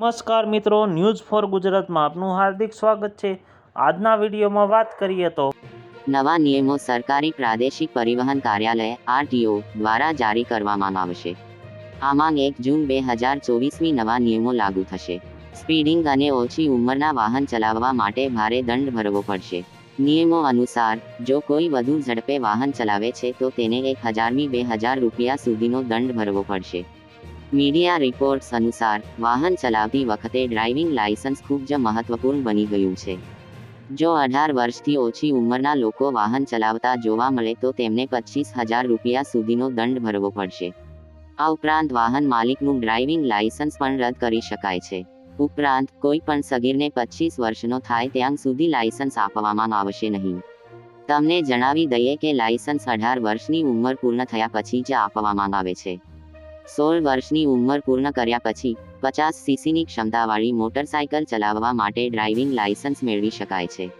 નમસ્કાર મિત્રો, news for ગુજરાતમાં આપનું હાર્દિક સ્વાગત છે. આજના વિડીયોમાં વાત કરીએ તો નવા નિયમો સરકારી પ્રાદેશિક પરિવહન કાર્યાલય, આરટીઓ, દ્વારા જારી કરવામાં આવશે. આમાં એક જૂન બે હજાર ચોવીસમી નવા નિયમો લાગુ થશે. સ્પીડિંગ અને ઓછી ઉંમરના વાહન ચલાવવા માટે ભારે દંડ ભરવો પડશે. નિયમો અનુસાર, જો કોઈ વધુ ઝડપે વાહન ચલાવે છે તો તેને એક હજારમી બે હજાર રૂપિયા સુધીનો દંડ ભરવો પડશે. મીડિયા રિપોર્ટ્સ અનુસાર, વાહન ચલાવતી વખતે ડ્રાઇવિંગ લાયસન્સ ખૂબ જ મહત્વપૂર્ણ બની ગયું છે. જો અઢાર વર્ષથી ઓછી ઉંમરના લોકો વાહન ચલાવતા જોવા મળે તો તેમને પચીસ હજાર રૂપિયા સુધીનો દંડ ભરવો પડશે. આ ઉપરાંત વાહન માલિકનું ડ્રાઇવિંગ લાયસન્સ પણ રદ કરી શકાય છે. ઉપરાંત, કોઈ પણ સગીરને પચીસ વર્ષનો થાય ત્યાં સુધી લાયસન્સ આપવામાં આવશે નહીં. તમને જણાવી દઈએ કે લાયસન્સ અઢાર વર્ષની ઉંમર પૂર્ણ થયા પછી જ આપવામાં આવે છે. સોળ વર્ષની ઉંમર પૂર્ણ કર્યા પછી પચાસ સીસીની ક્ષમતાવાળી મોટરસાયકલ ચલાવવા માટે ડ્રાઇવિંગ લાયસન્સ મેળવી શકાય છે.